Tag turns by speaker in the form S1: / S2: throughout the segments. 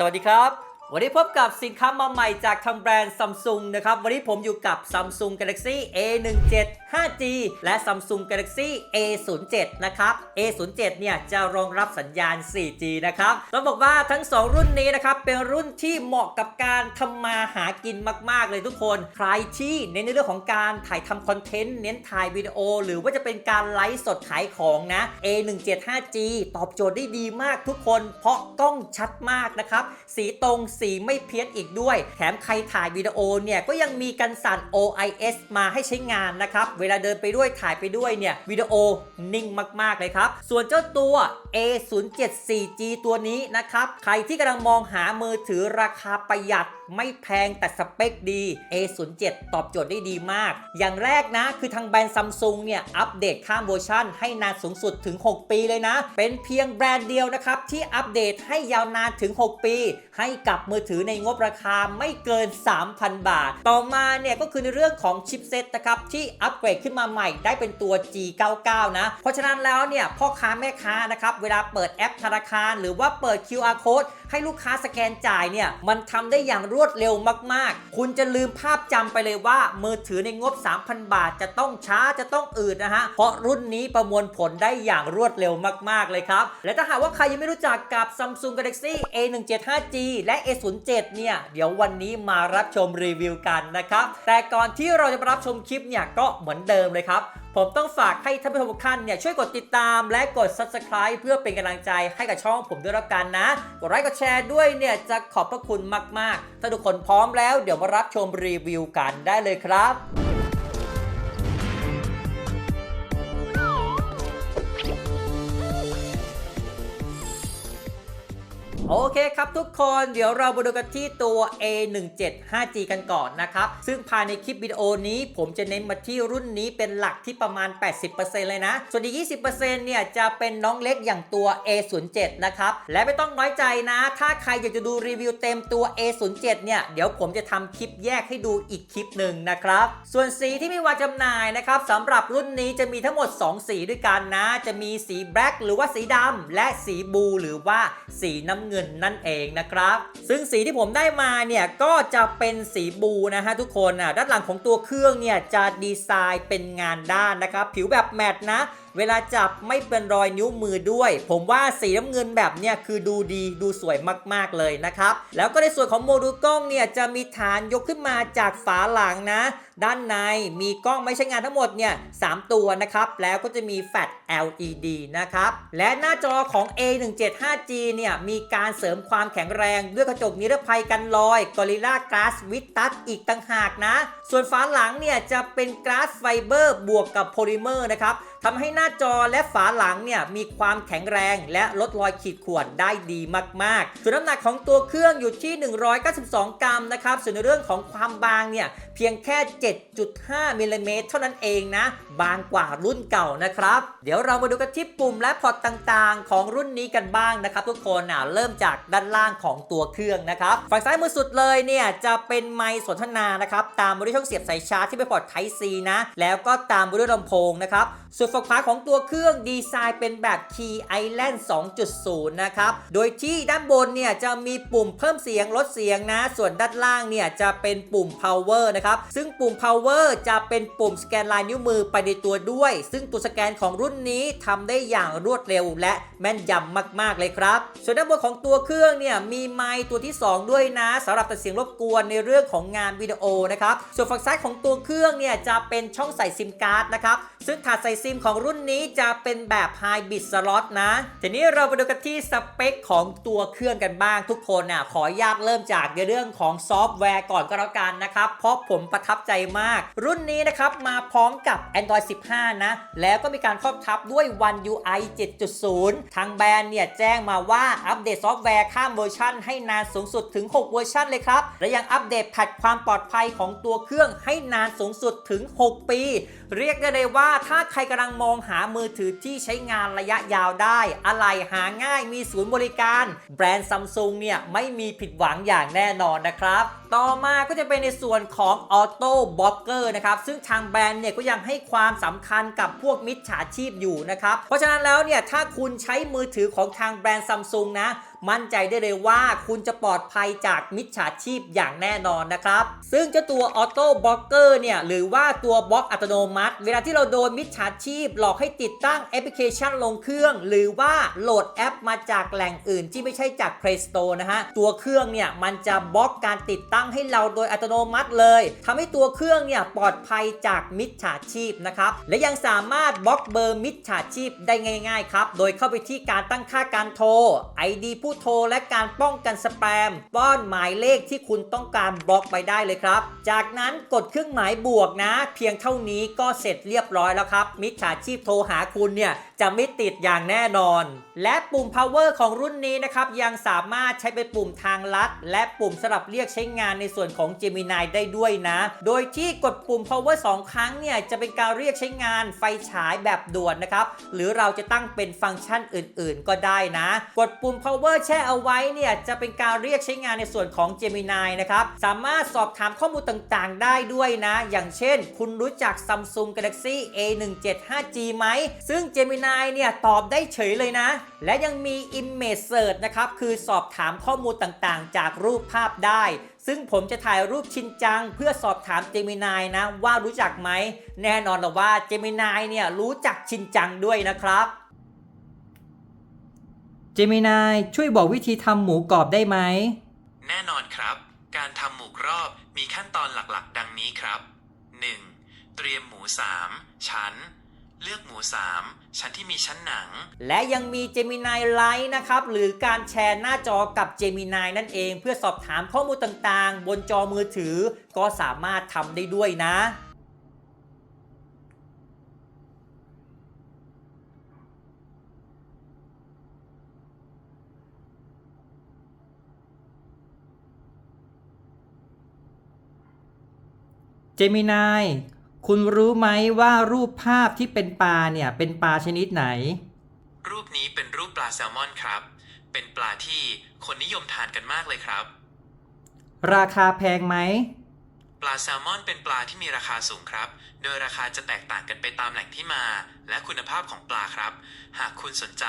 S1: สวัสดีครับ วันนี้พบกับสินค้ามาใหม่จากทางแบรนด์ Samsung นะครับ วันนี้ผมอยู่กับ Samsung Galaxy A17 5G และ Samsung Galaxy A07 นะครับ A07 เนี่ยจะรองรับสัญญาณ 4G นะครับต้องบอกว่าทั้ง 2 รุ่นนี้นะครับ เป็นรุ่นที่เหมาะกับการทำมาหากินมาก ๆ เลยทุกคน ใครที่เน้นในเรื่องของการถ่ายทำคอนเทนต์ เน้นถ่ายวิดีโอ หรือว่าจะเป็นการไลฟ์สดขายของนะ A17 5G ตอบโจทย์ได้ดีมากทุกคน เพราะกล้องชัดมากนะครับ สีตรงสีไม่เพี้ยนอีกด้วย แถมใครถ่ายวิดีโอเนี่ยก็ยังมีกันสั่น OIS มาให้ใช้งานนะครับ เวลาเดินไปด้วยถ่ายไปด้วยเนี่ยวิดีโอนิ่งมากๆเลยครับ ส่วนเจ้าตัว A07 4G ตัวนี้นะครับ ใครที่กำลังมองหามือถือราคาประหยัดไม่แพงแต่สเปคดี A07 ตอบโจทย์ได้ดีมาก อย่างแรกนะ คือทางแบรนด์ซัมซุงเนี่ย อัปเดตข้ามเวอร์ชันให้นานสูงสุดถึง 6 ปีเลยนะ เป็นเพียงแบรนด์เดียวนะครับ ที่อัปเดตให้ยาวนานถึง 6 ปี ให้กับมือถือในงบราคาไม่เกิน 3,000 บาท ต่อมาเนี่ยก็คือในเรื่องของชิปเซ็ตนะครับที่อัปเกรดขึ้นมาใหม่ได้เป็นตัว G99 นะ เพราะฉะนั้นแล้วเนี่ยพ่อค้าแม่ค้านะครับเวลาเปิดแอปธนาคาร หรือว่าเปิด QR code ให้ลูกค้าสแกนจ่ายเนี่ยมันทำได้อย่างรวดเร็วมากๆ คุณจะลืมภาพจำไปเลยว่า มือถือในงบ 3,000 บาท จะต้องช้าจะต้องอืดนะฮะ เพราะรุ่นนี้ประมวลผลได้อย่างรวดเร็วมากๆเลยครับ และถ้าหากว่าใครยังไม่รู้จักกับ Samsung Galaxy A17 5G และ A07 เนี่ย เดี๋ยววันนี้มารับชมรีวิวกันนะครับ แต่ก่อนที่เราจะรับชมคลิปเนี่ยก็เหมือนเดิมเลยครับ ผมต้องฝากให้ท่านผู้ชมทุกท่านเนี่ยช่วยกดติดตามและกด subscribe เพื่อเป็นกำลังใจให้กับช่องผมด้วยละกันนะ กดไลค์กดแชร์ด้วยเนี่ยจะขอบพระคุณมาก ๆ ถ้าทุกคนพร้อมแล้วเดี๋ยวมารับชมรีวิวกันได้เลยครับ โอเคครับทุกคนเดี๋ยวเรามาดูกันที่ตัว A17 5G กันก่อนนะครับ ซึ่งภายในคลิปวิดีโอนี้ผมจะเน้นมาที่รุ่นนี้เป็นหลักที่ประมาณ 80%เลยนะ ส่วนอีก 20%เนี่ยจะเป็นน้องเล็กอย่างตัว A07 นะครับ และไม่ต้องน้อยใจนะ ถ้าใครอยากจะดูรีวิวเต็มตัว A07 เนี่ยเดี๋ยวผมจะทำคลิปแยกให้ดูอีกคลิปหนึ่งนะครับ ส่วนสีที่มีวางจำหน่ายนะครับสำหรับรุ่นนี้จะมีทั้งหมด 2 สีด้วยกันนะ จะมีสีแบล็กหรือว่าสีดำและสีบูหรือว่าสีน้ำเงินนั่นเองนะครับ ซึ่งสีที่ผมได้มาเนี่ยก็จะเป็นสีบูนะฮะทุกคนอะด้านหลังของตัวเครื่องเนี่ยจะดีไซน์เป็นงานด้านนะครับผิวแบบแมตต์นะเวลาจับไม่เป็นรอยนิ้วมือด้วย ผมว่าสีน้ำเงินแบบเนี้ยคือดูดีดูสวยมากๆเลยนะครับ แล้วก็ในส่วนของโมดูลกล้องเนี่ยจะมีฐานยกขึ้นมาจากฝาหลังนะ ด้านในมีกล้องไม่ใช้งานทั้งหมดเนี่ยสตัวนะครับ แล้วก็จะมีแฟลช LED นะครับ และหน้าจอของ A17 5G เนี่ยมีการเสริมความแข็งแรงด้วยกระจกนิรภัยกันรอย Gorilla Glass with Touch อีกต่างหากนะ ส่วนฝาหลังเนี่ยจะเป็น Glass Fiber บวกกับโพลิเมอร์นะครับ ทำให้หน้าจอและฝาหลังเนี่ยมีความแข็งแรงและลดรอยขีดข่วนได้ดีมากๆ ส่วนน้ำหนักของตัวเครื่องอยู่ที่ 192 กรัมนะครับ ส่วนในเรื่องของความบางเนี่ยเพียงแค่ 7.5มิลลิเมตรเท่านั้นเองนะ บางกว่ารุ่นเก่านะครับ เดี๋ยวเรามาดูกันที่ปุ่มและพอร์ตต่างๆ ของรุ่นนี้กันบ้างนะครับ ทุกคนนะเริ่มจากด้านล่างของตัวเครื่องนะครับ ฝั่งซ้ายมือสุดเลยเนี่ยจะเป็นไมค์สนทนานะครับ ตามมาด้วยช่องเสียบสายชาร์จที่เป็นพอร์ต Type C นะ แล้วก็ตามมาด้วยลำโพงนะครับส่วนฝั่งขวาของตัวเครื่องดีไซน์เป็นแบบ Key Island 2.0 นะครับ โดยที่ด้านบนเนี่ยจะมีปุ่มเพิ่มเสียงลดเสียงนะ ส่วนด้านล่างเนี่ยจะเป็นปุ่ม power นะครับ ซึ่งปุ่ม power จะเป็นปุ่มสแกนลายนิ้วมือไปในตัวด้วย ซึ่งตัวสแกนของรุ่นนี้ทำได้อย่างรวดเร็วและแม่นยำมาก ๆ เลยครับ ส่วนด้านบนของตัวเครื่องเนี่ยมีไมค์ตัวที่ 2 ด้วยนะสำหรับตัดเสียงรบกวนในเรื่องของงานวิดีโอนะครับ ส่วนฝั่งซ้ายของตัวเครื่องเนี่ยจะเป็นช่องใส่ซิมการ์ดนะครับ ซึ่งถาดใส่ซิมของรุ่นนี้จะเป็นแบบ High Bit Slot นะ ทีนี้เราไปดูกันที่สเปคของตัวเครื่องกันบ้างทุกคนน่ะขออนุญาตเริ่มจากในเรื่องของซอฟต์แวร์ก่อนก็แล้วกันนะครับ เพราะผมประทับใจมาก รุ่นนี้นะครับมาพร้อมกับ Android 15 นะ แล้วก็มีการครอบทับด้วย One UI 7.0 ทางแบรนด์เนี่ยแจ้งมาว่าอัปเดตซอฟต์แวร์ข้ามเวอร์ชันให้นานสูงสุดถึง 6 เวอร์ชันเลยครับ และยังอัปเดตแพทความปลอดภัยของตัวเครื่องให้นานสูงสุดถึง 6 ปี เรียกได้เลยว่าถ้าใครกำลังมองหามือถือที่ใช้งานระยะยาวได้ อะไรหาง่ายมีศูนย์บริการ แบรนด์ซัมซุงเนี่ยไม่มีผิดหวังอย่างแน่นอนนะครับ ต่อมาก็จะเป็นในส่วนของ Auto b l o c k e r นะครับ ซึ่งทางแบรนด์เนี่ยก็ยังให้ความสำคัญกับพวกมิจฉาชีพอยู่นะครับ เพราะฉะนั้นแล้วเนี่ยถ้าคุณใช้มือถือของทางแบรนด์ซัมซุงนะ มั่นใจได้เลยว่าคุณจะปลอดภัยจากมิจฉาชีพอย่างแน่นอนนะครับ ซึ่งเจ้าตัวออโต้บล็อกเกอร์เนี่ยหรือว่าตัวบล็อกอัตโนมัติ เวลาที่เราโดนมิจฉาชีพ หลอกให้ติดตั้งแอปพลิเคชันลงเครื่อง หรือว่าโหลดแอปมาจากแหล่งอื่นที่ไม่ใช่จาก Play Store นะฮะ ตัวเครื่องเนี่ยมันจะบล็อกการติดตั้งให้เราโดยอัตโนมัติเลยทำให้ตัวเครื่องเนี่ยปลอดภัยจากมิจฉาชีพนะครับ และยังสามารถบล็อกเบอร์มิจฉาชีพได้ง่าย ๆ ครับ โดยเข้าไปที่การตั้งค่าการโทร ID ผู้โทรและการป้องกันสแปม ป้อนหมายเลขที่คุณต้องการบล็อกไปได้เลยครับ จากนั้นกดเครื่องหมายบวกนะ เพียงเท่านี้ก็เสร็จเรียบร้อยแล้วครับ มิจฉาชีพโทรหาคุณเนี่ยจะไม่ติดอย่างแน่นอน และปุ่ม power ของรุ่นนี้นะครับยังสามารถใช้เป็นปุ่มทางลัด และปุ่มสำหรับเรียกใช้งานในส่วนของ Gemini ได้ด้วยนะ โดยที่กดปุ่ม power 2 ครั้งเนี่ยจะเป็นการเรียกใช้งานไฟฉายแบบด่วนนะครับ หรือเราจะตั้งเป็นฟังก์ชันอื่น ๆ ก็ได้นะ กดปุ่ม power แช่เอาไว้เนี่ยจะเป็นการเรียกใช้งานในส่วนของ Gemini นะครับ สามารถสอบถามข้อมูลต่างๆ ได้ด้วยนะ อย่างเช่น คุณรู้จัก Samsung Galaxy A175G ไหม ซึ่ง Gemini เนี่ยตอบได้เฉยเลยนะ และยังมี Image Search นะครับ คือสอบถามข้อมูลต่างๆ จากรูปภาพได้ ซึ่งผมจะถ่ายรูปชินจัง เพื่อสอบถาม Gemini นะว่ารู้จักไหม แน่นอนเลยว่า Gemini เนี่ยรู้จักชินจังด้วยนะครับ Gemini ช่วยบอกวิธีทำหมูกรอบได้ไหม
S2: แน่นอนครับ การทำหมูกรอบมีขั้นตอนหลักๆ ดังนี้ครับ 1. เตรียมหมู 3 ชั้น เลือกหมู 3 ชั้นที่มีชั้นหนัง
S1: และยังมี Gemini Lite นะครับ หรือการแชร์หน้าจอกับ Gemini นั่นเอง เพื่อสอบถามข้อมูลต่างๆ บนจอมือถือ ก็สามารถทำได้ด้วยนะ Gemini คุณรู้ไหมว่ารูปภาพที่เป็นปลาเนี่ยเป็นปลาชนิดไหน
S2: รูปนี้เป็นรูปปลาแซลมอนครับ เป็นปลาที่คนนิยมทานกันมากเลยครับ
S1: ราคาแพงไหม
S2: ปลาแซลมอนเป็นปลาที่มีราคาสูงครับ โดยราคาจะแตกต่างกันไปตามแหล่งที่มา และคุณภาพของปลาครับ หากคุณสนใจ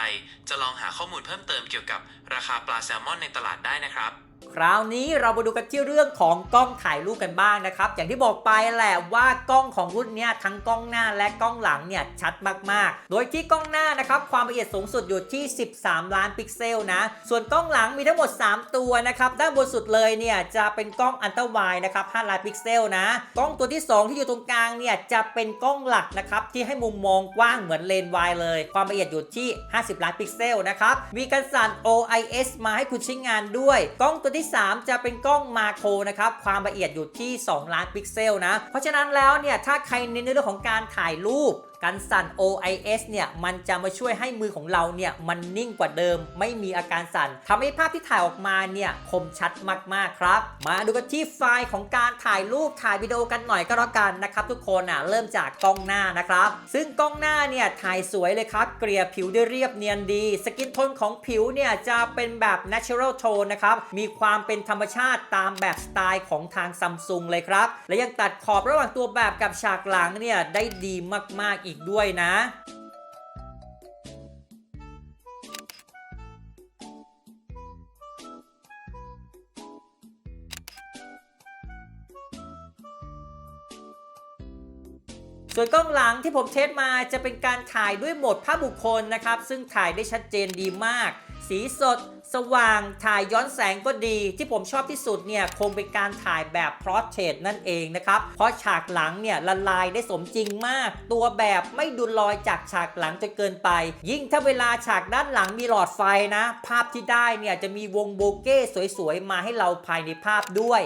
S2: จะลองหาข้อมูลเพิ่มเติมเกี่ยวกับราคาปลาแซลมอนในตลาดได้นะครับ
S1: คราวนี้เรามาดูกันที่เรื่องของกล้องถ่ายรูปกันบ้างนะครับ อย่างที่บอกไปแหละว่ากล้องของรุ่นนี้ทั้งกล้องหน้าและกล้องหลังเนี่ยชัดมากๆ โดยที่กล้องหน้านะครับความละเอียดสูงสุดอยู่ที่ 13 ล้านพิกเซลนะ ส่วนกล้องหลังมีทั้งหมด 3 ตัวนะครับด้านบนสุดเลยเนี่ยจะเป็นกล้องอันตราไวนะครับ 5 ล้านพิกเซลนะ กล้องตัวที่ 2 ที่อยู่ตรงกลางเนี่ยจะเป็นกล้องหลักนะครับที่ให้มุมมองกว้างเหมือนเลนส์วายเลย ความละเอียดอยู่ที่ 50 ล้านพิกเซลนะครับมีการสั่น OIS มาให้คุณใช้งานด้วยกล้องตัวที่ 3 จะเป็นกล้องมาโครนะครับความละเอียดอยู่ที่ 2 ล้านพิกเซลนะเพราะฉะนั้นแล้วเนี่ยถ้าใครเน้นในเรื่องของการถ่ายรูป การสั่น OIS เนี่ยมันจะมาช่วยให้มือของเราเนี่ยมันนิ่งกว่าเดิม ไม่มีอาการสั่นทำให้ภาพที่ถ่ายออกมาเนี่ยคมชัดมากๆครับ มาดูกันที่ไฟล์ของการถ่ายรูปถ่ายวิดีโอกันหน่อยก็แล้วกันนะครับทุกคนอะเริ่มจากกล้องหน้านะครับ ซึ่งกล้องหน้าเนี่ยถ่ายสวยเลยครับ เกลี่ยผิวได้เรียบเนียนดี สกินโทนของผิวเนี่ยจะเป็นแบบ natural tone นะครับมีความเป็นธรรมชาติตามแบบสไตล์ของทางซัมซุงเลยครับและยังตัดขอบระหว่างตัวแบบกับฉากหลังเนี่ยได้ดีมากๆอีกด้วยนะ ส่วนกล้องหลังที่ผมเทสมาจะเป็นการถ่ายด้วยโหมดภาพบุคคลนะครับ ซึ่งถ่ายได้ชัดเจนดีมาก สีสด สว่างถ่ายย้อนแสงก็ดี ที่ผมชอบที่สุดเนี่ยคงเป็นการถ่ายแบบพรอเทรตนั่นเองนะครับ เพราะฉากหลังเนี่ยละลายได้สมจริงมาก ตัวแบบไม่ดูลอยจากฉากหลังจนเกินไป ยิ่งถ้าเวลาฉากด้านหลังมีหลอดไฟนะ ภาพที่ได้เนี่ยจะมีวงโบเก้สวยๆมาให้เราภายในภาพด้วย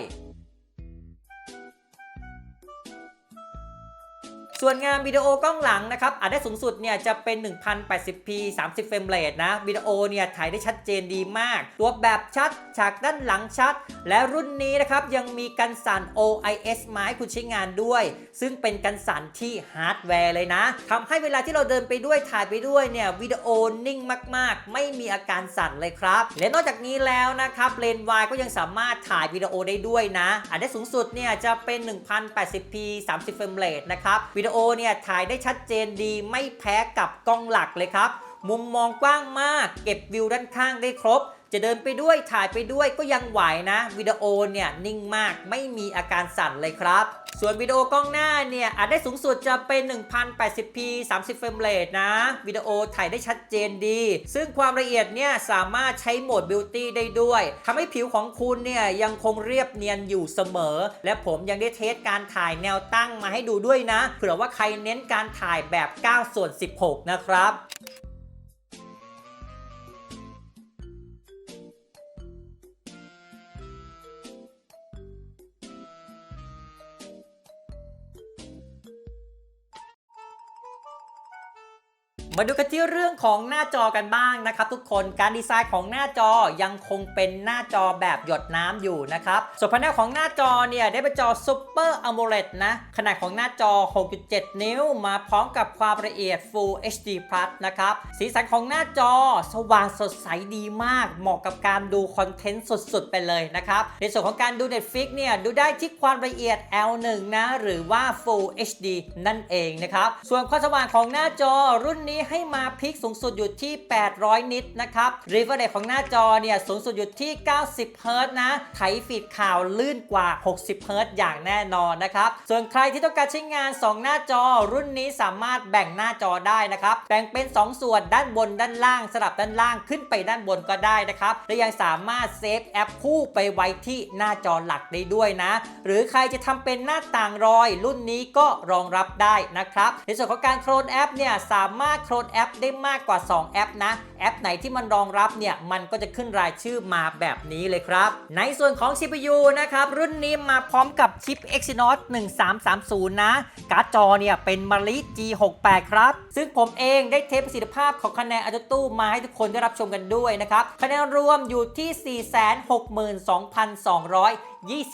S1: ส่วนงานวิดีโอกล้องหลังนะครับอาจได้สูงสุดเนี่ยจะเป็น 1080p 30 เฟรมเรทนะวิดีโอเนี่ยถ่ายได้ชัดเจนดีมาก ตัวแบบชัด ฉากด้านหลังชัด และรุ่นนี้นะครับยังมีกันสั่น OIS มาให้คุณใช้งานด้วย ซึ่งเป็นกันสั่นที่ฮาร์ดแวร์เลยนะทำให้เวลาที่เราเดินไปด้วยถ่ายไปด้วยเนี่ยวิดีโอนิ่งมาก ๆ ไม่มีอาการสั่นเลยครับ และนอกจากนี้แล้วนะครับเลนส์วายก็ยังสามารถถ่ายวิดีโอได้ด้วยนะอาจได้สูงสุดเนี่ยจะเป็น 1080p 30 เฟรมเรทนะครับวิดีโอโอเนี่ยถ่ายได้ชัดเจนดีไม่แพ้กับกล้องหลักเลยครับ มุมมองกว้างมาก เก็บวิวด้านข้างได้ครบ จะเดินไปด้วยถ่ายไปด้วยก็ยังไหวนะวิดีโอเนี่ยนิ่งมากไม่มีอาการสั่นเลยครับ ส่วนวิดีโอกล้องหน้าเนี่ยอาจได้สูงสุดจะเป็น 1080p 30เฟรมเรทนะวิดีโอถ่ายได้ชัดเจนดี ซึ่งความละเอียดเนี่ยสามารถใช้โหมด Beauty ได้ด้วยทำให้ผิวของคุณเนี่ยยังคงเรียบเนียนอยู่เสมอ และผมยังได้เทสการถ่ายแนวตั้งมาให้ดูด้วยนะ เผื่อว่าใครเน้นการถ่ายแบบ 9 ส่วน 16 นะครับ มาดูกันที่เรื่องของหน้าจอกันบ้างนะครับ ทุกคนการดีไซน์ของหน้าจอยังคงเป็นหน้าจอแบบหยดน้ำอยู่นะครับส่วนแผนของหน้าจอเนี่ยได้เป็นจอ Super AMOLED นะขนาดของหน้าจอ 6.7 นิ้ว มาพร้อมกับความละเอียด Full HD Plus นะครับสีสันของหน้าจอสว่างสดใสดีมาก เหมาะกับการดูคอนเทนต์สุดๆ ไปเลยนะครับในส่วนของการดู Netflix เนี่ยดูได้ที่ความละเอียด L1 นะหรือว่า Full HD นั่นเองนะครับส่วนความสว่างของหน้าจอรุ่นนี้ให้มาพิกสูงสุดอยู่ที่ 800 นิตนะครับ Refresh Rate ของหน้าจอเนี่ยสูงสุดอยู่ที่ 90 เฮิรต์นะ ไถฟีดข่าวลื่นกว่า 60 เฮิรต์อย่างแน่นอนนะครับ ส่วนใครที่ต้องการใช้งาน 2 หน้าจอ รุ่นนี้สามารถแบ่งหน้าจอได้นะครับ แบ่งเป็น 2 ส่วนด้านบนด้านล่างสลับด้านล่างขึ้นไปด้านบนก็ได้นะครับ และยังสามารถเซฟแอปคู่ไปไว้ที่หน้าจอหลักได้ด้วยนะ หรือใครจะทำเป็นหน้าต่างรอย รุ่นนี้ก็รองรับได้นะครับ ในส่วนของการโคลนแอปเนี่ยสามารถโคลนแอปได้มากกว่า 2 แอปนะ แอปไหนที่มันรองรับเนี่ย มันก็จะขึ้นรายชื่อมาแบบนี้เลยครับ ในส่วนของ CPU นะครับ รุ่นนี้มาพร้อมกับชิป Exynos 1330 นะ การ์ดจอเนี่ยเป็นมาริ G68 ครับ ซึ่งผมเองได้เทสประสิทธิภาพของคะแนนอัตตู้มาให้ทุกคนได้รับชมกันด้วยนะครับ คะแนนรวมอยู่ที่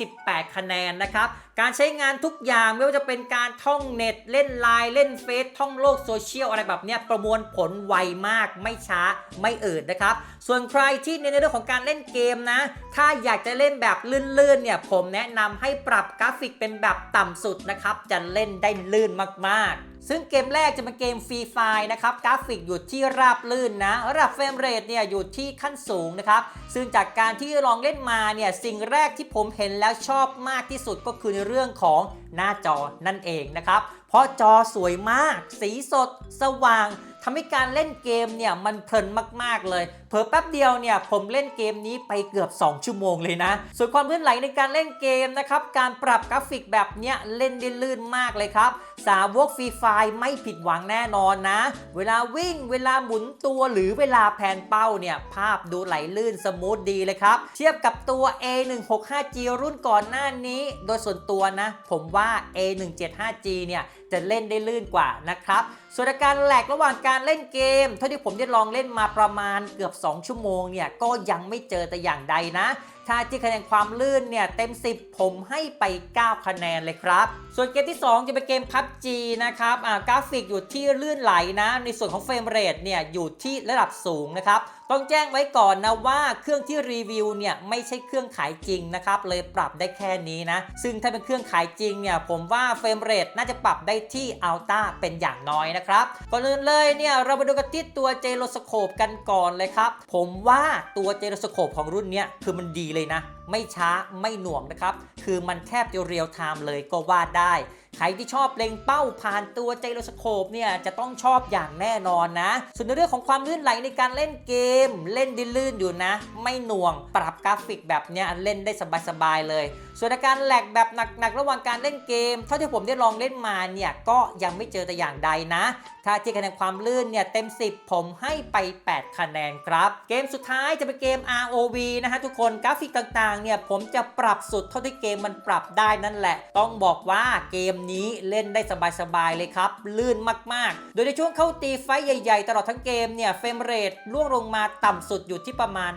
S1: 462,228 คะแนนนะครับ การใช้งานทุกอย่างไม่ว่าจะเป็นการท่องเน็ต เล่นไลน์เล่นเฟซท่องโลกโซเชียลอะไรแบบนี้ประมวลผลไวมากไม่ช้าไม่อืดนะครับ ส่วนใครที่ในเรื่องของการเล่นเกมนะ ถ้าอยากจะเล่นแบบลื่นๆเนี่ยผมแนะนำให้ปรับกราฟิกเป็นแบบต่ำสุดนะครับจะเล่นได้ลื่นมากๆ ซึ่งเกมแรกจะเป็นเกมฟรีไฟนะครับ กราฟิกอยู่ที่ราบลื่นนะ ระดับเฟรมเรทเนี่ยอยู่ที่ขั้นสูงนะครับ ซึ่งจากการที่ลองเล่นมาเนี่ยสิ่งแรกที่ผมเห็นแล้วชอบมากที่สุดก็คือในเรื่องของหน้าจอนั่นเองนะครับ เพราะจอสวยมาก สีสด สว่างทำให้การเล่นเกมเนี่ยมันเพลินมากๆเลย เผลอแป๊บเดียวเนี่ยผมเล่นเกมนี้ไปเกือบ 2 ชั่วโมงเลยนะ ส่วนความลื่นไหลในการเล่นเกมนะครับ การปรับกราฟิกแบบเนี้ยเล่นได้ลื่นมากเลยครับ สาวกฟรีไฟไม่ผิดหวังแน่นอนนะ เวลาวิ่งเวลาหมุนตัวหรือเวลาแผนเป้าเนี่ยภาพดูไหลลื่นสมูทดีเลยครับ เทียบกับตัว A165G รุ่นก่อนหน้านี้ โดยส่วนตัวนะ ผมว่า A175G เนี่ยจะเล่นได้ลื่นกว่านะครับส่วนการแหลกระหว่างการเล่นเกม เท่าที่ผมได้ลองเล่นมาประมาณเกือบ2 ชั่วโมงเนี่ยก็ยังไม่เจอแต่อย่างใดนะ ถ้าที่คะแนนความลื่นเนี่ยเต็ม 10 ผมให้ไป 9 คะแนนเลยครับ ส่วนเกมที่ 2 จะเป็นเกม PUBG นะครับอ่ากราฟิกอยู่ที่ลื่นไหลนะ ในส่วนของเฟรมเรทเนี่ยอยู่ที่ระดับสูงนะครับ ต้องแจ้งไว้ก่อนนะว่าเครื่องที่รีวิวเนี่ยไม่ใช่เครื่องขายจริงนะครับเลยปรับได้แค่นี้นะ ซึ่งถ้าเป็นเครื่องขายจริงเนี่ยผมว่าเฟรมเรทน่าจะปรับได้ที่อัลต้าเป็นอย่างน้อยนะครับก่อนอื่นเลยเนี่ยเรามาดูกันที่ตัวเจโรสโคปกันก่อนเลยครับ ผมว่าตัวเจโรสโคปของรุ่นเนี้ยคือมันดีเลยนะ ไม่ช้าไม่หน่วงนะครับ คือมันแทบจะเรียลไทม์เลยก็ว่าได้ ใครที่ชอบเล็งเป้าผ่านตัวไจโรสโคปเนี่ยจะต้องชอบอย่างแน่นอนนะ ส่วนในเรื่องของความลื่นไหลในการเล่นเกม เล่นดิลื่นอยู่นะ ไม่หน่วงปรับกราฟิกแบบเนี้ยเล่นได้สบายๆเลย ส่วนอาการแหลกแบบหนักๆระหว่างการเล่นเกม เท่าที่ผมได้ลองเล่นมาเนี่ยก็ยังไม่เจอแต่อย่างใดนะ ถ้าที่คะแนนความลื่นเนี่ยเต็ม 10 ผมให้ไป 8 คะแนนครับ เกมสุดท้ายจะเป็นเกม ROV นะฮะทุกคนกราฟิกต่างๆเนี่ยผมจะปรับสุดเท่าที่เกมมันปรับได้นั่นแหละ ต้องบอกว่าเกมนี้เล่นได้สบายๆเลยครับ ลื่นมากๆ โดยในช่วงเข้าตีไฟใหญ่ ๆ ตลอดทั้งเกมเนี่ยเฟรมเรทล่วงลงมาต่ำสุดอยู่ที่ประมาณ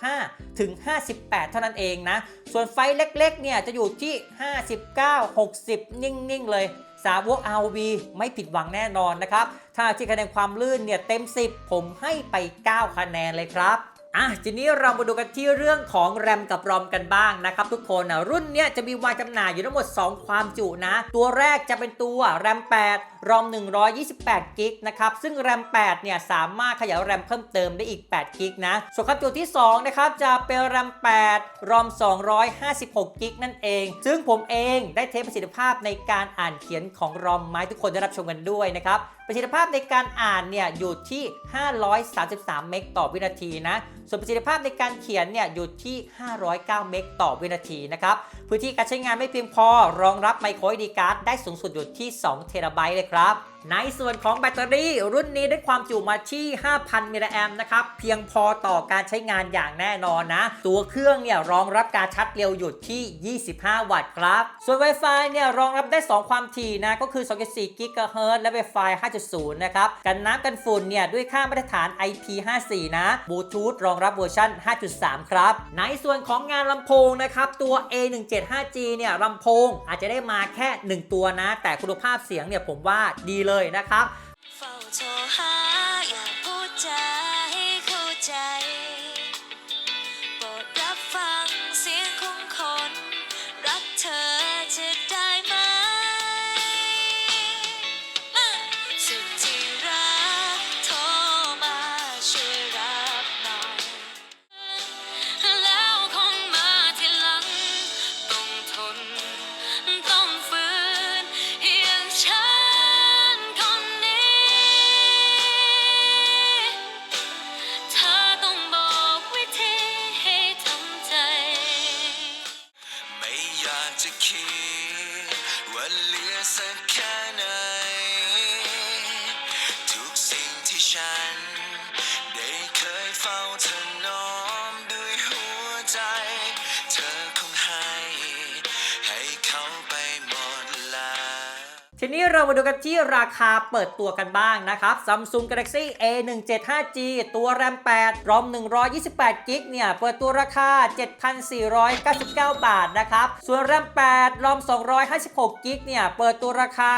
S1: 55 ถึง 58 เท่านั้นเองนะ ส่วนไฟเล็กๆเนี่ยจะอยู่ที่ 59 60 นิ่ง ๆ เลย สาวก RV ไม่ผิดหวังแน่นอนนะครับ ถ้าที่คะแนนความลื่นเนี่ยเต็ม 10 ผมให้ไป 9 คะแนนเลยครับอะทีนี้เรามาดูกันที่เรื่องของแรมกับรอมกันบ้างนะครับทุกคนนะรุ่นเนี้ยจะมีวางจำหน่ายอยู่ทั้งหมด 2 ความจุนะ ตัวแรกจะเป็นตัวแรม 8รอม 128 กิกนะครับ ซึ่งแรม 8 เนี่ย สามารถขยายแรมเพิ่มเติมได้อีก 8 กิกนะ ส่วนครับตัวที่ 2 นะครับ จะเป็นแรม 8 รอม 256 กิกนั่นเอง ซึ่งผมเองได้เทสประสิทธิภาพในการอ่านเขียนของรอมมาให้ทุกคนได้รับชมกันด้วยนะครับประสิทธิภาพในการอ่านเนี่ยอยู่ที่ 533 เมกต่อวินาทีนะ ส่วนประสิทธิภาพในการเขียนเนี่ยอยู่ที่ 509 เมกต่อวินาทีนะครับ พื้นที่การใช้งานไม่เพียงพอ รองรับไมโคร SD card ได้สูงสุดอยู่ที่ 2 เทราไบต์เลยครับในส่วนของแบตเตอรี่รุ่นนี้ได้ความจุมาที่ 5,000 มิลลิแอมนะครับ เพียงพอต่อการใช้งานอย่างแน่นอนนะ ตัวเครื่องเนี่ยรองรับการชาร์จเร็วอยู่ที่ 25 วัตต์ครับ ส่วน Wi-Fi เนี่ยรองรับได้ 2 ความถี่นะ ก็คือ 2.4 GHz และ Wi-Fi 5.0 นะครับ กันน้ำกันฝุ่นเนี่ยด้วยค่ามาตรฐาน IP54 นะ Bluetooth รองรับเวอร์ชัน5.3 ครับ ในส่วนของงานลำโพงนะครับตัว A175G เนี่ยลำโพงอาจจะได้มาแค่ 1 ตัวนะ แต่คุณภาพเสียงเนี่ยผมว่าดีเลยนะครับ
S3: เฝ้าโทรหาอยาพูดจให้เข้าใจโปรดรับฟังเสียง มา
S4: ดูกันที่
S1: ราคาเปิดตัวกันบ้างนะครับ Samsung Galaxy A175G ตัว RAM 8 ROM 128 g b เนี่ย เปิดตัวราคา 7,499 บาทนะครับ ส่วน RAM 8 ROM 256 g b เนี่ย เปิดตัวราคา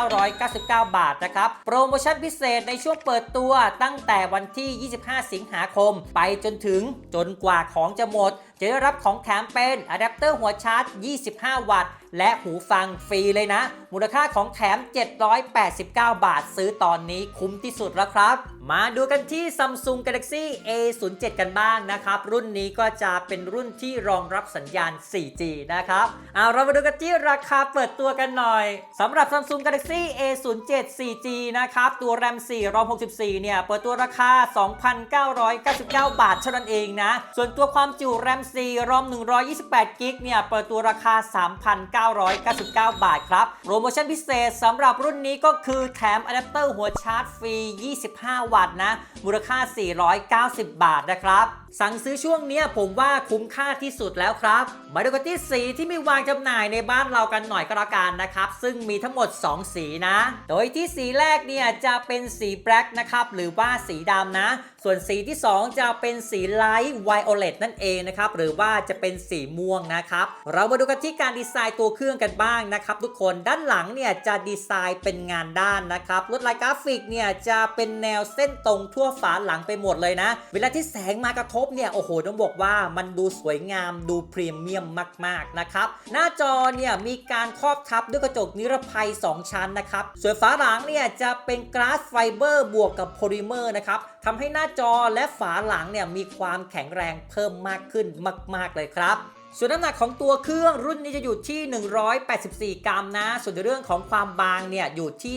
S1: 8,999 บาทนะครับ โปรโมชั่นพิเศษในช่วงเปิดตัวตั้งแต่วันที่ 25 สิงหาคม ไปจนถึงจนกว่าของจะหมด จะได้รับของแถมเป็นอะแดปเตอร์หัวชาร์จ 25 วัตต์ และหูฟังฟรีเลยนะ มูลค่าของแถม 789 บาท ซื้อตอนนี้คุ้มที่สุดแล้วครับ มาดูกันที่ Samsung Galaxy A07 กันบ้างนะครับ รุ่นนี้ก็จะเป็นรุ่นที่รองรับสัญญาณ 4G นะครับเอาเรามาดูกันที่ราคาเปิดตัวกันหน่อยสำหรับ Samsung Galaxy A07 4G นะครับ ตัว RAM 4 ROM 64 เนี่ย เปิดตัวราคา 2,999 บาทเท่านั้นเองนะ ส่วนตัวความจุ RAM 4 ROM 128 g b เนี่ย เปิดตัวราคา 3,999 บาทครับ โปรโมชั่นพิเศษสำหรับรุ่นนี้ก็คือแถมอะแดปเตอร์หัวชาร์จฟรี 25วัตต์นะ มูลค่า 490 บาทนะครับ สั่งซื้อช่วงนี้ผมว่าคุ้มค่าที่สุดแล้วครับมาดูกันที่สีที่มีวางจำหน่ายในบ้านเรากันหน่อยก็แล้วกันนะครับ ซึ่งมีทั้งหมด 2 สีนะ โดยที่สีแรกเนี่ยจะเป็นสีแบล็กนะครับ หรือว่าสีดำนะ ส่วนสีที่ 2 จะเป็นสีไลท์ไวโอเลตนั่นเองนะครับ หรือว่าจะเป็นสีม่วงนะครับ เรามาดูกันที่การดีไซน์ตัวเครื่องกันบ้างนะครับ ทุกคนด้านหลังเนี่ยจะดีไซน์เป็นงานด้านนะครับลวดลายกราฟิกเนี่ยจะเป็นแนวเส้นตรงทั่วฝาหลังไปหมดเลยนะ เวลาที่แสงมากระทบเนี่ยโอ้โหต้องบอกว่ามันดูสวยงามดูพรีเมียมมากๆนะครับหน้าจอเนี่ยมีการครอบทับด้วยกระจกนิรภัย 2 ชั้นนะครับส่วนฝาหลังเนี่ยจะเป็นกราสไฟเบอร์บวกกับโพลิเมอร์นะครับทำให้หน้าจอและฝาหลังเนี่ยมีความแข็งแรงเพิ่มมากขึ้นมาก ๆเลยครับ ส่วนน้ำหนักของตัวเครื่องรุ่นนี้จะอยู่ที่ 184 กรัมนะ ส่วนในเรื่องของความบางเนี่ยอยู่ที่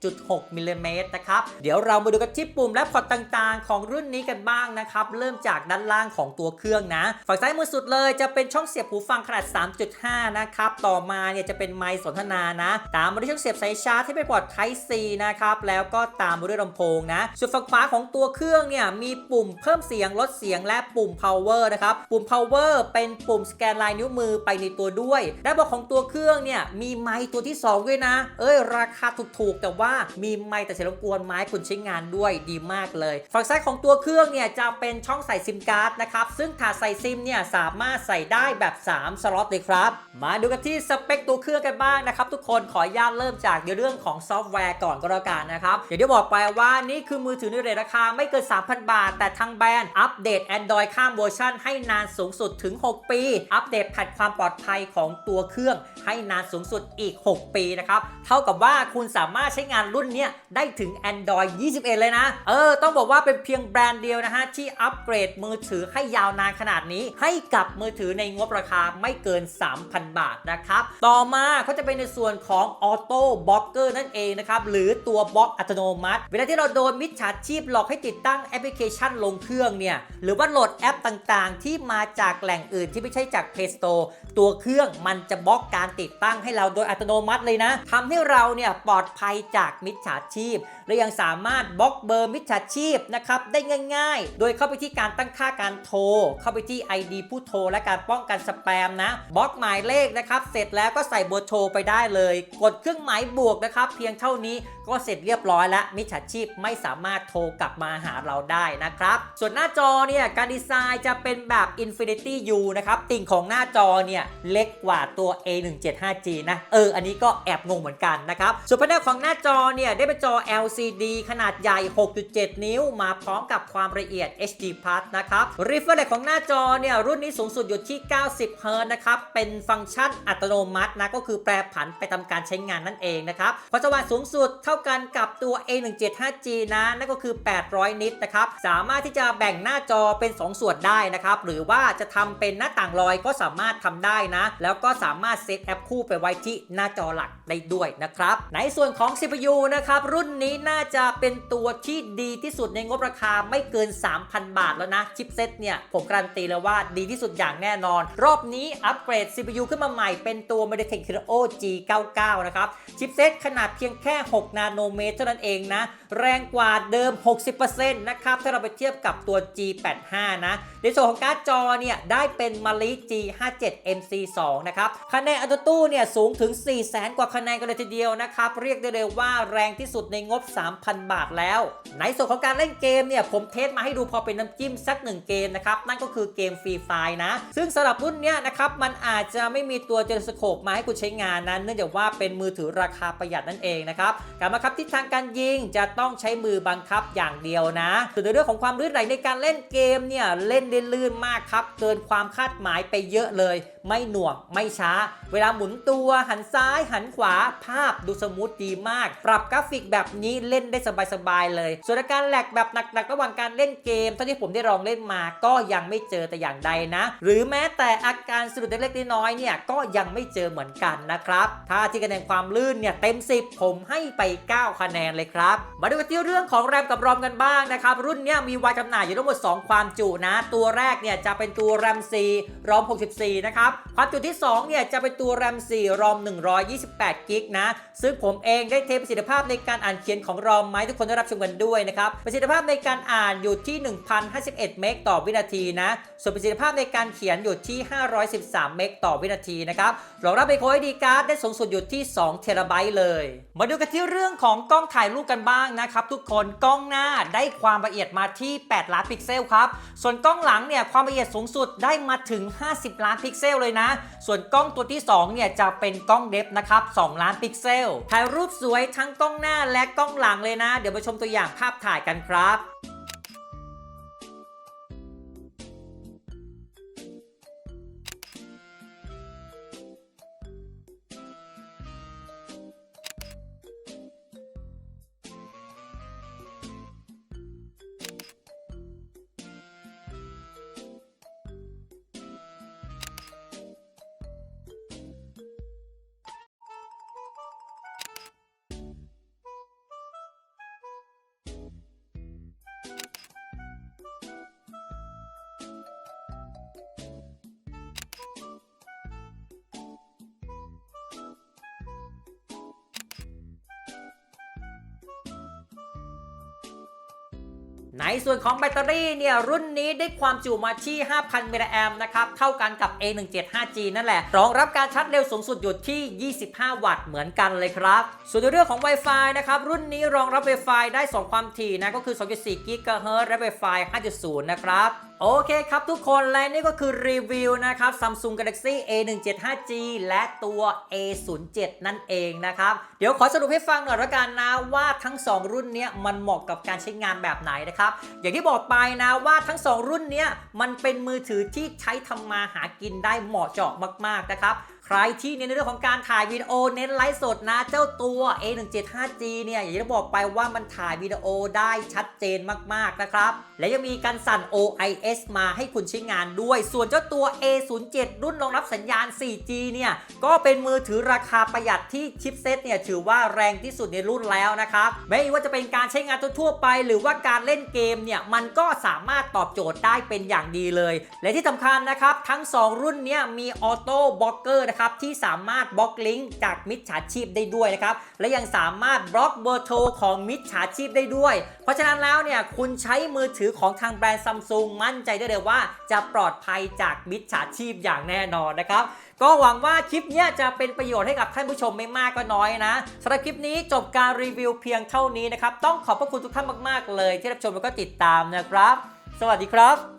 S1: 7.6มิลลิเมตรนะครับ เดี๋ยวเรามาดูกันที่ปุ่มและพอร์ตต่างๆ ของรุ่นนี้กันบ้างนะครับ เริ่มจากด้านล่างของตัวเครื่องนะ ฝั่งซ้ายมือสุดเลยจะเป็นช่องเสียบหูฟังขนาด 3.5 นะครับ ต่อมาเนี่ยจะเป็นไมค์สนทนานะ ตามมาด้วยช่องเสียบสายชาร์จที่เป็นพอร์ต Type C นะครับ แล้วก็ตามมาด้วยลำโพงนะ ส่วนฝั่งขวาของตัวเครื่องเนี่ยมีปุ่มเพิ่มเสียงลดเสียงและปุ่ม power นะครับ ปุ่ม power เป็นปุ่มสแกนลายนิ้วมือไปในตัวด้วยด้านบนของตัวเครื่องเนี่ยมีไมค์ตัวที่ 2 ด้วยนะ เอ้ย ราคาถูกๆ แต่ว่ามีไมค์แต่เสียงรบกวนไม้คุณใช้งานด้วยดีมากเลย ฝั่งซ้ายของตัวเครื่องเนี่ยจะเป็นช่องใส่ซิมการ์ดนะครับซึ่งถาดใส่ซิมเนี่ยสามารถใส่ได้แบบ 3 สล็อตเลยครับ มาดูกันที่สเปคตัวเครื่องกันบ้างนะครับทุกคนขออนุญาตเริ่มจากในเรื่องของซอฟต์แวร์ก่อนก็แล้วกันนะครับอย่างที่บอกไปว่านี่คือมือถือในเรทราคาไม่เกิน 3,000 บาท แต่ทางแบรนด์อัปเดต Android ข้ามเวอร์ชันให้นานสูงสุดถึง 6 ปีอัปเดตแพทความปลอดภัยของตัวเครื่องให้นานสูงสุดอีก 6 ปีนะครับ เท่ากับว่าคุณสามารถใช้งานรุ่นนี้ได้ถึง Android 21 เลยนะ เออ ต้องบอกว่าเป็นเพียงแบรนด์เดียวนะฮะ ที่อัปเกรดมือถือให้ยาวนานขนาดนี้ ให้กับมือถือในงบราคาไม่เกิน 3,000 บาทนะครับ ต่อมาเขาจะเป็นในส่วนของ Auto Blocker นั่นเองนะครับ หรือตัวบล็อกอัตโนมัติ เวลาที่เราโดนมิจฉาชีพหลอกให้ติดตั้งแอปพลิเคชันลงเครื่องเนี่ยหรือว่าโหลดแอปต่างๆ ที่มาจากแหล่งอื่นที่ไม่ใช่จาก Play Store ตัวเครื่องมันจะบล็อกการติดตั้งให้เราโดยอัตโนมัติเลยนะทำให้เราเนี่ยปลอดภัยจากมิจฉาชีพ และยังสามารถบล็อกเบอร์มิจฉาชีพนะครับได้ง่าย ๆ โดยเข้าไปที่การตั้งค่าการโทร เข้าไปที่ ID ผู้โทร และการป้องกันสแปมนะบล็อกหมายเลขนะครับเสร็จแล้วก็ใส่เบอร์โทรไปได้เลย กดเครื่องหมายบวกนะครับเพียงเท่านี้ ก็เสร็จเรียบร้อยแล้วมิจฉาชีพไม่สามารถโทรกลับมาหาเราได้นะครับ ส่วนหน้าจอเนี่ยการดีไซน์จะเป็นแบบ Infinity U นะครับ ติ่งของหน้าจอเนี่ยเล็กกว่าตัว A175G นะ เออ อันนี้ก็แอบงงเหมือนกันนะครับ ส่วนภายในของหน้าจอเนี่ยได้เป็นจอ LCD ขนาดใหญ่ 6.7 นิ้ว มาพร้อมกับความละเอียด HD Plus นะครับ Refresh ของหน้าจอเนี่ยรุ่นนี้สูงสุดอยู่ที่ 90 Hz นะครับ เป็นฟังก์ชันอัตโนมัตินะ ก็คือแปรผันไปตามการใช้งานนั่นเองนะครับความสว่างสูงสุดเท่ากันกับตัว A175G นะนั่นก็คือ 800 นิตนะครับ สามารถที่จะแบ่งหน้าจอเป็น 2 ส่วนได้นะครับ หรือว่าจะทำเป็นหน้าต่างลอยก็สามารถทำได้นะ แล้วก็สามารถเซตแอปคู่ไปไว้ที่หน้าจอหลักได้ด้วยนะครับ ในส่วนของ CPU นะครับ รุ่นนี้น่าจะเป็นตัวที่ดีที่สุดในงบราคาไม่เกิน 3,000 บาทแล้วนะ ชิปเซตเนี่ยผมการันตีเลยว่าดีที่สุดอย่างแน่นอน รอบนี้อัปเกรด CPU ขึ้นมาใหม่เป็นตัว MediaTek Helio G99 นะครับ ชิปเซตขนาดเพียงแค่ 6 นาโนเมตรเท่านั้นเองนะ แรงกว่าเดิม 60%นะครับถ้าเราไปเทียบกับตัว G85 นะในส่วนของการ์ดจอเนี่ยได้เป็นมาลิ G57 MC2 นะครับคะแนนอัตตู้เนี่ยสูงถึง 400,000กว่าคะแนนกันเลยทีเดียวนะครับ เรียกได้เลยว่าแรงที่สุดในงบ 3,000 บาทแล้ว ในส่วนของการเล่นเกมเนี่ยผมเทสมาให้ดูพอเป็นน้ำจิ้มสักหนึ่งเกมนะครับ นั่นก็คือเกมฟรีไฟนะ ซึ่งสำหรับรุ่นเนี้ยนะครับ มันอาจจะไม่มีตัวเจนสโคปมาให้คุณใช้งานนั้น เนื่องจากว่าเป็นมือถือราคาประหยัดนั่นเองนะครับการบังคับทิศทางการยิงจะต้อง้องใช้มือบังคับอย่างเดียวนะส่วนในเรื่องของความลื่นไหลในการเล่นเกมเนี่ยเล่นได้ลื่นมากครับ เกินความคาดหมายไปเยอะเลย ไม่หน่วงไม่ช้า เวลาหมุนตัวหันซ้ายหันขวาภาพดูสมูทดีมาก ปรับกราฟิกแบบนี้เล่นได้สบายๆเลย ส่วนอาการแหลกแบบหนักๆระหว่างการเล่นเกมเท่าที่ผมได้ลองเล่นมาก็ยังไม่เจอแต่อย่างใดนะ หรือแม้แต่อาการสะดุดเล็กๆน้อยๆเนี่ยก็ยังไม่เจอเหมือนกันนะครับ ถ้าที่คะแนนความลื่นเนี่ยเต็ม 10 ผมให้ไป 9 คะแนนเลยครับมาดูกันที่เรื่องของแรมกับรอมกันบ้างนะครับรุ่นนี้มีวายจำหน่ายอยู่ทั้งหมด 2 ความจุนะ ตัวแรกเนี่ยจะเป็นตัวแรม4รอม 64 นะครับ ความจุที่2เนี่ยจะเป็นตัวแรม4รอม 128 กิกนะ ซึ่งผมเองได้เทประสิทธิภาพในการอ่านเขียนของรอมมาให้ทุกคนได้รับชมกันด้วยนะครับประสิทธิภาพในการอ่านอยู่ที่ 1,051 เมกต่อวินาทีนะส่วนประสิทธิภาพในการเขียนอยู่ที่ 513 เมกต่อวินาทีนะครับรองรับ Micro SD card ได้สูงสุดอยู่ที่2เทราไบต์เลย มาดูกันที่เรื่องของกล้องถ่ายรูปกันบ้างนะครับทุกคนกล้องหน้าได้ความละเอียดมาที่ 8 ล้านพิกเซลครับ ส่วนกล้องหลังเนี่ยความละเอียดสูงสุดได้มาถึง 50 ล้านพิกเซลเลยนะ ส่วนกล้องตัวที่2เนี่ยจะเป็นกล้องเดฟนะครับ 2 ล้านพิกเซลถ่ายรูปสวยทั้งกล้องหน้าและกล้องหลังเลยนะ เดี๋ยวไปชมตัวอย่างภาพถ่ายกันครับ ในส่วนของแบตเตอรี่เนี่ยรุ่นนี้ได้ความจุมาที่ 5,000 มิลลิแอมนะครับเท่ากันกับ A175G นั่นแหละ รองรับการชาร์จเร็วสูงสุดอยู่ที่ 25 วัตต์เหมือนกันเลยครับ ส่วนในเรื่องของ Wi-Fi นะครับรุ่นนี้รองรับ Wi-Fi ได้ 2 ความถี่นะก็คือ 2.4 GHz และ Wi-Fi 5.0 นะครับโอเคครับทุกคนและนี่ก็คือรีวิวนะครับ Samsung Galaxy A175G และตัว A07 นั่นเองนะครับ เดี๋ยวขอสรุปให้ฟังหน่อยละกันนะว่าทั้ง 2 รุ่นนี้มันเหมาะกับการใช้งานแบบไหนนะครับ อย่างที่บอกไปนะว่าทั้ง 2 รุ่นนี้มันเป็นมือถือที่ใช้ทำมาหากินได้เหมาะเจาะมากๆนะครับ ใครที่เน้นในเรื่องของการถ่ายวิดีโอเน้นไลฟ์สดนะเจ้าตัว A175G เนี่ยอย่างที่บอกไปว่ามันถ่ายวิดีโอได้ชัดเจนมากๆนะครับ และยังมีการสั่น OIS มาให้คุณใช้งานด้วย ส่วนเจ้าตัว A07 รุ่นรองรับสัญญาณ 4G เนี่ยก็เป็นมือถือราคาประหยัดที่ชิปเซตเนี่ยถือว่าแรงที่สุดในรุ่นแล้วนะครับ ไม่ว่าจะเป็นการใช้งานทั่วไป หรือว่าการเล่นเกมเนี่ยมันก็สามารถตอบโจทย์ได้เป็นอย่างดีเลย และที่สำคัญนะครับทั้ง 2 รุ่นเนี้มีออโต้บล็อกเกอร์นะครับที่สามารถบล็อกลิงก์จากมิจฉาชีพได้ด้วยนะครับและยังสามารถบล็อกเบอร์โทรของมิจฉาชีพได้ด้วย เพราะฉะนั้นแล้วเนี่ยคุณใช้มือถือของทางแบรนด์ซัมซุงมั่นใจได้เลยว่า จะปลอดภัยจากมิจฉาชีพอย่างแน่นอนนะครับก็หวังว่าคลิปนี้จะเป็นประโยชน์ให้กับท่านผู้ชมไม่มากก็น้อยนะสำหรับคลิปนี้จบการรีวิวเพียงเท่านี้นะครับต้องขอบพระคุณทุกท่านมาก ๆ เลย ที่รับชมแล้วก็ติดตามนะครับ สวัสดีครับ